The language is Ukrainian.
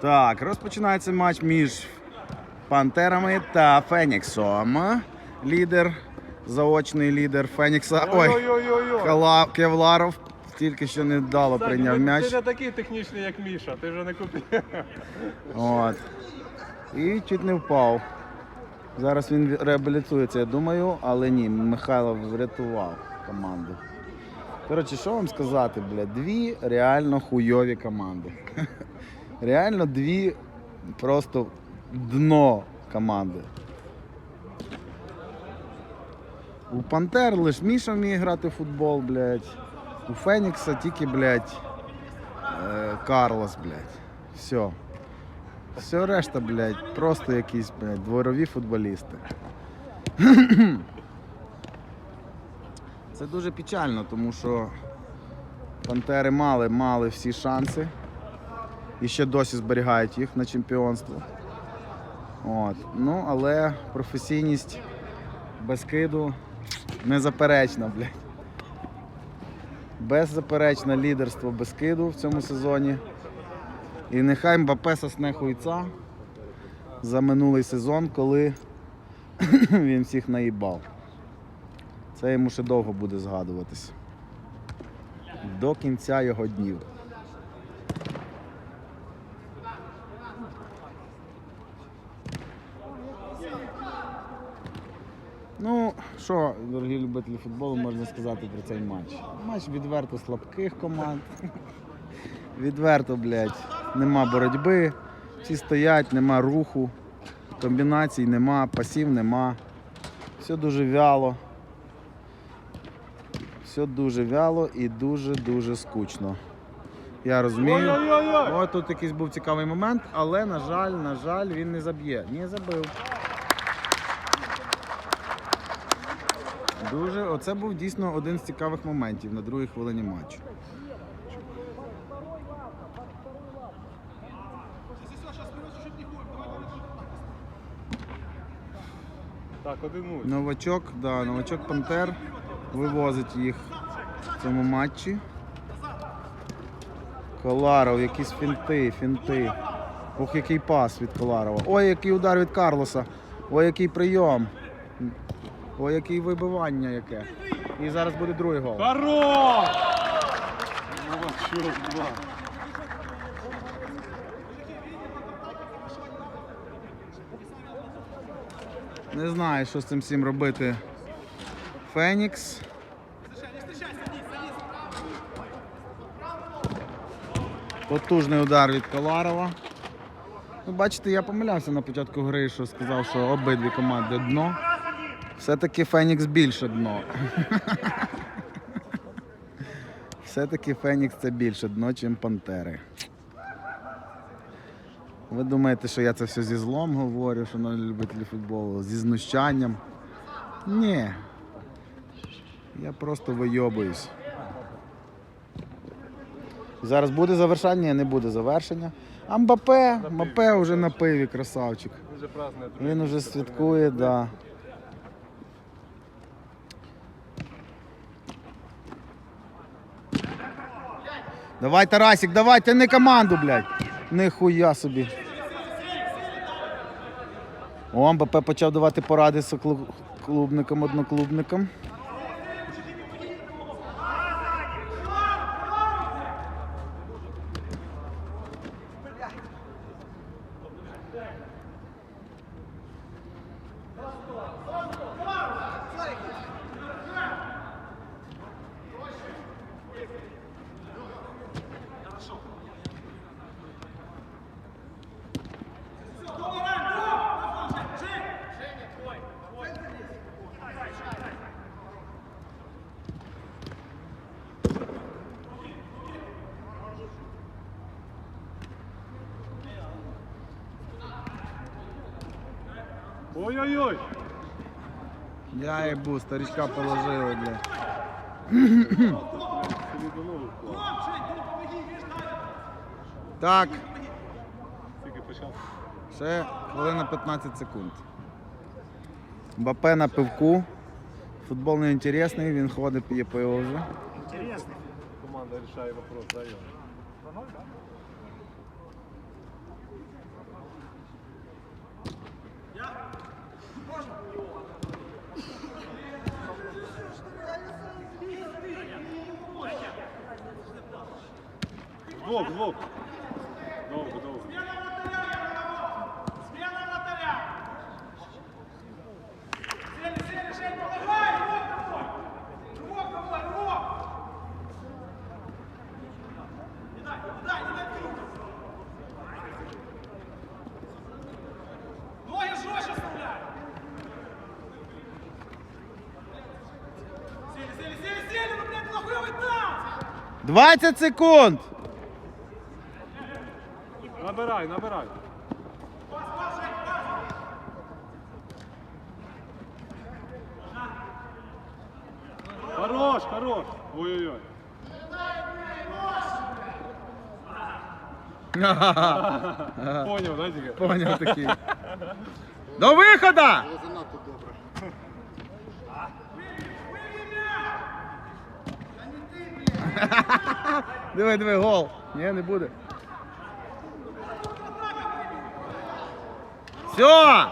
Так, розпочинається матч між Пантерами та Феніксом. Лідер, заочний лідер Фенікса. Ой, Кала- Кевларов тільки що невдало прийняв Ти м'яч. не такий технічний, як Міша, ти вже не купив. От. І чуть не впав. Зараз він реабілітується, я думаю, але ні, Михайло врятував команду. Коротше, що вам сказати, блядь, дві реально хуйові команди. Реально дві просто дно команди. У Пантер лише Міша вміє грати в футбол, блядь. У Фенікса тільки, блядь, е, Карлос, блядь. Все. Все решта, блядь, просто якісь, блядь, дворові футболісти. Це дуже печально, тому що Пантери мали, мали всі шанси. І ще досі зберігають їх на чемпіонство. От. Ну, але професійність без киду незаперечна, блядь. Беззаперечне лідерство без киду в цьому сезоні. І нехай Мбапе сосне хуйця за минулий сезон, коли він всіх наїбав. Це йому ще довго буде згадуватись. До кінця його днів. Ну, що, дорогі любителі футболу, можна сказати про цей матч? Матч відверто слабких команд. Відверто, блядь, нема боротьби, всі стоять, нема руху, комбінацій нема, пасів нема. Все дуже вяло. Все дуже вяло і дуже-дуже скучно. Я розумію. Ось тут якийсь був цікавий момент, але, на жаль, на жаль, він не заб'є. Не забив. Дуже, оце був дійсно один з цікавих моментів на другій хвилині матчу. Так, один-нуль. Новачок, да, новачок Пантер вивозить їх в цьому матчі. Коларов, якісь фінти, фінти. Ох, який пас від Коларова. Ой, який удар від Карлоса. Ой, який прийом. Ой, яке вибивання яке. І зараз буде другий гол. Хорош! Не знаю, що з цим всім робити. Фенікс. Потужний удар від Коларова. Ну, бачите, я помилявся на початку гри, що сказав, що обидві команди дно. Все-таки Фенікс більше дно. Все-таки Фенікс це більше дно, ніж Пантери. Ви думаєте, що я це все зі злом говорю, шановні любителі футболу, зі знущанням? Ні. Я просто вийобуюсь. Зараз буде завершення, не буде завершення. А Мбапе, Мбапе вже на пиві, красавчик. Він же празднує. Він уже святкує, да. Давай, Тарасик, давай, не команду, блядь. Нихуя собі. О, МБП почав давати поради соклу- клубникам, одноклубникам. Ой-ой-ой. Я їбу, старичка нових вклав. Так, ще хвилина 15 секунд. Мбапе на пивку. Футбол не інтересний, він ходить, п'є пиво вже. Інтересний. Команда рішає вопрос, дай Двох, двох. 20 секунд! Набирай, набирай. Хорош, хорош. Ой-ой-ой. Поняв, да, тільки? Поняв такий. До виходу! Занадто добре. Диви, диви, гол. Ні, не буде. Все!